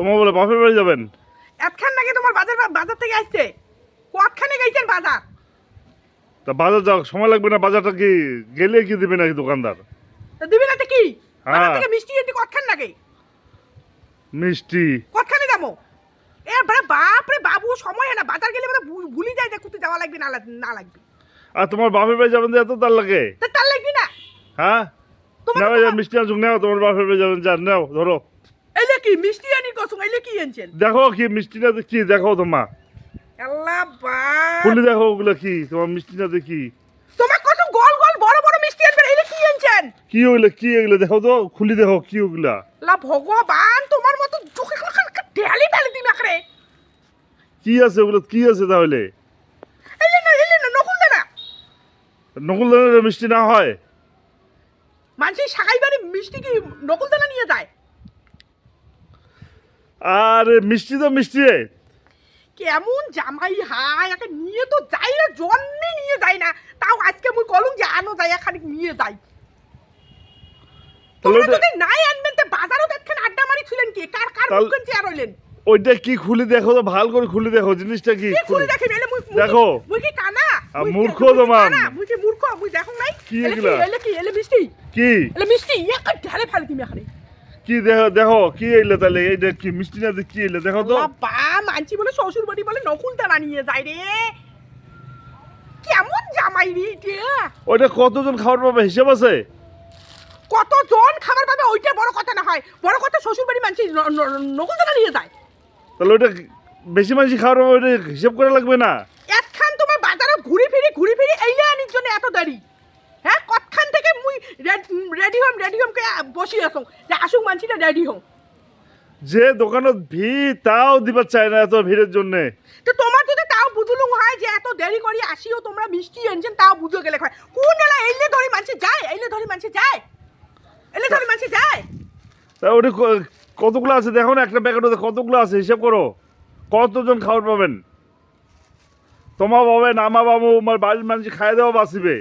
তোমার বলে বাপের বাড়ি যাবেন? এতখান নাকি তোমার বাজার বাজার থেকে আসছে? কতখানে গেছেন বাজার? তা বাজার যাও সময় লাগবে না বাজারটা কি গেলে কি দিবে নাকি দোকানদার? দিবি না তো কি? বাজার হ্যাঁ। থেকে মিষ্টি এটি কতখান লাগে মিষ্টি। কতখানে যাব এ বারে বাপ রে বাবু সময় হয় না। বাজার গেলে মানে ভুলি যায় যে কোথায় যাওয়া লাগবে না না লাগবে। আর তোমার বাপের বাড়ি যাবেন যে এত তার লাগে? তার লাগবে না। হ্যাঁ? তোমার নাও মিষ্টি আসুক নাও তোমার বাপের বাড়ি যাবেন যান নাও ধরো। এলে কি মিষ্টি আনি কসুম? এলে কি আনছেন? দেখো কি মিষ্টিটা কি দেখো তোমার আল্লাহ বাপ! খুলি দেখো ওগুলো কি তোমার মিষ্টিটা দেখি। তোমার কত গোল গোল বড় বড় মিষ্টি আনবেন এলে কি আনছেন? কি ওগুলো কি এগুলো? দেখো তো খুলি দেখো কি ওগুলা। লা ভগবান তোমার মতো চোখে ঢেলি ফেলে দিবি আখরে কি আছে ওগুলো কি আছে তাহলে? এলে না এলে না নকুল দে না নকুল দানের মিষ্টি না হয়? মানুষের সাকাই বাড়ি মিষ্টি কি নকুল দানা নিয়ে যায়? আর মিষ্টি তো মিষ্টি কেমন জামাই হাই একে নিয়ে তো যাই না জন্মে নিয়ে যাই না। তাও আজকে মুই কলম যে আনো যাই খানিক নিয়ে যাই। তোমরা যদি নাই আনবেন তো বাজারও দেখেন আড্ডা মারি ছিলেন কি? কার কার মুখেন চেয়ার হইলেন ওইটা কি খুলে দেখো তো ভালো করে খুলে দেখো জিনিসটা কি খুলে দেখি এলে মুই দেখো। মুই কি কানা? মূর্খ তোমার। মুই কি মূর্খ? মুই দেখো নাই। কি এলে এগুলা? এলে কি এলে মিষ্টি? কি? এলে মিষ্টি? এক ঢালে ফেলে তুমি এখানে। কি দেখো দেখো কি এলে তাহলে এইটা কি মিষ্টি না কি এলে দেখো তো। বাবা মানছি বলে শ্বশুর বাড়ি বলে নকুল দানা নিয়ে যায় রে। কেমন জামাই রে এটা? ওইটা কতজন খাবার পাবে? হিসাব আছে? কতজন খাবার পাবে? ওইটা বড় কথা না হয়। বড় কথা শ্বশুর বাড়ি মানছি নকুল দানা নিয়ে যায়। তাহলে ওইটা বেশি মানুষ পাবে ওইটা হিসাব করা লাগবে না? একখান তোমার বাজারে ঘুরি ফিরি ঘুরি ফিরি এইলে আনির জন্য এত দেরি। হ্যাঁ কতখান থেকে মুই রেডি হম রেডি হম কে বসি আসুন যে আসুক মানছিটা রেডি হম। যে দোকানত ভিড় তাও দিবার চায় না এত ভিড়ের জন্য। তো তোমার যদি তাও বুঝলুম হয় যে এত দেরি করি আসিও তোমরা মিষ্টি আনছেন তাও বুঝে গেলে হয়। কোন এলা এইলে ধরি মানছে যায় এইলে ধরি মানছে যায়। এলে ধরি মানছে যায়। তা ওটা কতগুলো আছে? দেখো না একটা প্যাকেট কতগুলো আছে? হিসাব করো। কতজন খাবার পাবেন? তোমার পাবেন আমার বাবু আমার বাড়ির মানুষ খাই দেওয়া বাঁচিবে।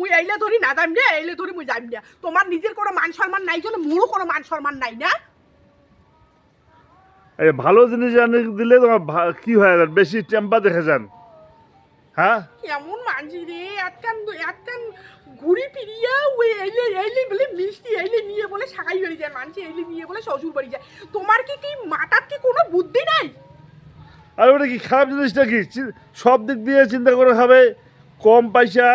মুই এইলে ধরি না যাইম রে এইলে ধরি মুই যাইম না তোমার নিজের কোনো মান সম্মান নাই জন্য মোরও কোনো মান সম্মান নাই না। ভালো জিনিস আনি দিলে তোমার কি হয় আর বেশি টেম্পার দেখে যান। হ্যাঁ? কেমন মানছি রে আটকান আটকান ঘুরি ফিরিয়া ওই এইলে এইলে বলে মিষ্টি এইলে নিয়ে বলে সাকাই বাড়ি যায় মানছি এইলে নিয়ে বলে শ্বশুর বাড়ি যায়। তোমার কি কি মাথার কি কোনো বুদ্ধি নাই? আর ওটা কি খারাপ জিনিসটা কি? সব দিক দিয়ে চিন্তা করে খাবে কম পয়সা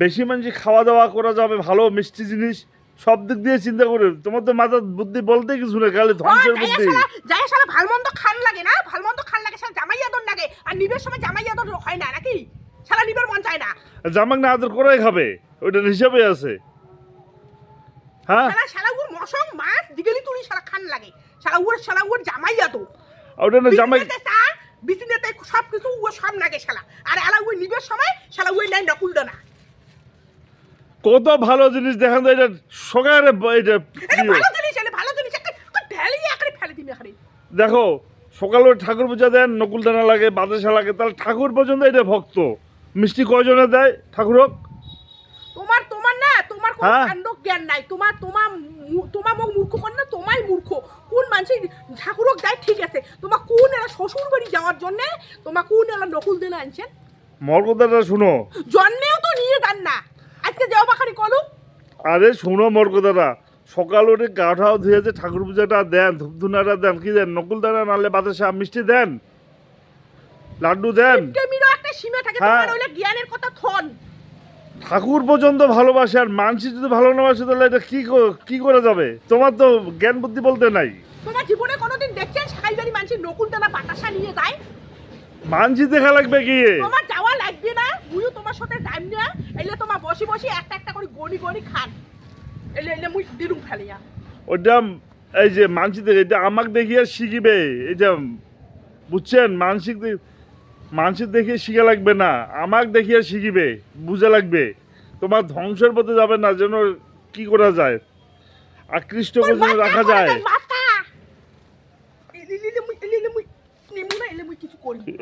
বেশি মানুষ খাওয়া দাওয়া করা যাবে ভালো মিষ্টি জিনিস সব দিক দিয়ে চিন্তা করে। তোমার তো মাথার বুদ্ধি বলতে কিছু নেই খালি ধ্বংসের বুদ্ধি। যাই সারা ভালো মন্দ খান লাগে না? ভালো মন্দ খান লাগে সারা জামাই আদর লাগে। আর নিবের সময় জামাই আদর হয় না নাকি? সারা নিবের মন চায় না। জামাক না আদর করাই খাবে ওইটার হিসাবে আছে। হ্যাঁ? সারা সারা উর মশং মাছ দিগেলি তুলি সারা খান লাগে। সারা উর সারা উর জামাই আদর। ওটা না জামাই বিসিনেতে সব কিছু ও সব লাগে শালা। আর এলা ওই নিবের সময় শালা ওই নাই নকুল দানা। কত ভালো জিনিস দেখান তো এটা সকালে এটা দেখো সকালে ঠাকুর পূজা দেন নকুলদানা লাগে বাতাসা লাগে তাহলে ঠাকুর পর্যন্ত এটা ভক্ত। মিষ্টি কয়জনে দেয়? ঠাকুরক তোমার তোমার না তোমার কোনো হ্যাঁ। কাণ্ড জ্ঞান নাই। তোমার তোমার তোমার মুখ মূর্খ কর না তোমাই মূর্খ। কোন মানুষের ঠাকুরক যায় ঠিক আছে। তোমার কোন এলা শ্বশুর বাড়ি যাওয়ার জন্য তোমার কোন এলা নকুল দেনা আনছেন? মর কথাটা শুনো। জন্মেও তো নিয়ে যান না। আজকে যাও বাখানি কলু। আরে শুনো মোর কথাটা সকাল উঠে গা ঠাও ধুয়ে যে ঠাকুর পূজাটা দেন ধূপধুনাটা দেন কি দেন? নকুলদানা নাহলে বাতাসা মিষ্টি দেন? লাড্ডু দেন? টেমিরও একটা সীমা থাকে হ্যাঁ। তোমার ওইলা জ্ঞানের কথা থন। ঠাকুর পর্যন্ত ভালোবাসে আর মানসি যদি ভালো না বাসে তাহলে এটা কি কি করে যাবে? তোমার তো জ্ঞান বুদ্ধি বলতে নাই। তোমার জীবনে কোনোদিন দেখছেন সাকাই বাড়ি মানুষের নকুল দানা বাতাসা নিয়ে যায়? মানসি দেখা লাগবে গিয়ে। তোমার যাওয়া লাগবে না? তোমার সাথে টাইম এলে তোমার বসে বসে একটা একটা করে গড়ি গড়ি খান এলে এলে মুই দিলুম ফেলিয়া ওটা এই যে এটা আমাকে দেখিয়ে শিখিবে এটা বুঝছেন মানসিক মানসিক দেখিয়ে শিখা লাগবে না আমাকে দেখিয়ে শিখিবে বুঝে লাগবে তোমার ধ্বংসের পথে যাবে না যেন কি করা যায় আকৃষ্ট করে যেন রাখা যায়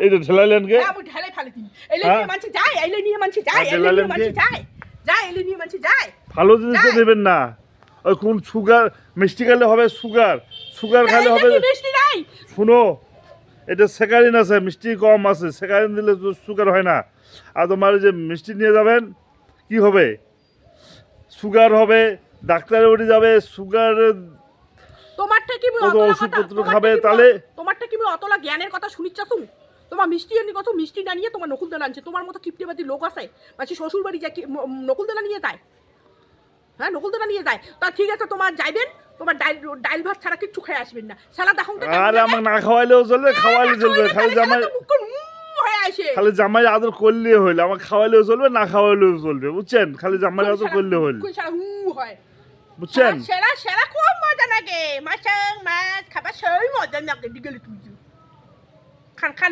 এইটা ঠেলাইলেন কে ফেলে দিই এলে হ্যাঁ? নিয়ে মানছি যায় এলে নিয়ে মানছি যায় এলে নিয়ে ঢেলালেন যায় যায় এলে নিয়ে মানছি যায় ভালো জিনিস দেবেন না। ওই কোন সুগার মিষ্টি খেলে হবে সুগার সুগার খালি হবে মিষ্টি নাই। শুনো এটা সেকারিন আছে মিষ্টি কম আছে সেকারিন দিলে তো সুগার হয় না। আর তোমার যে মিষ্টি নিয়ে যাবেন কি হবে? সুগার হবে ডাক্তারে উঠে যাবে সুগার তোমারটা কি ওষুধপত্র খাবে, তাহলে? তোমারটা কি অতলা জ্ঞানের কথা শুনিচ্ছ তুমি? তোমার মিষ্টি এনে কত মিষ্টি না নিয়ে তোমার নকুল দানা আনছে। তোমার মতো কিপটেবাদি লোক আছে। মাসি শ্বশুর বাড়ি যায় কি নকুল দানা নিয়ে যায়? হ্যাঁ নকুল দানা নিয়ে যায়। তা ঠিক আছে তোমার যাইবেন তোমার ডাইল ডাইল ভাত ছাড়া কিচ্ছু খেয়ে আসবেন না। সালা দেখুন আর আমাকে না খাওয়াইলেও চলবে খাওয়াইলে চলবে খালি জামাই আসে। খালি জামাই আদর করলে হইল আমাকে খাওয়াইলেও চলবে না খাওয়াইলেও চলবে বুঝছেন? খালি জামাই আদর করলে হইল। হয়। বুঝছেন? সেরা সেরা খুব মজা লাগে। মাছ মাছ খাবার সেই মজা লাগে। দিগেলে তুই খান খান।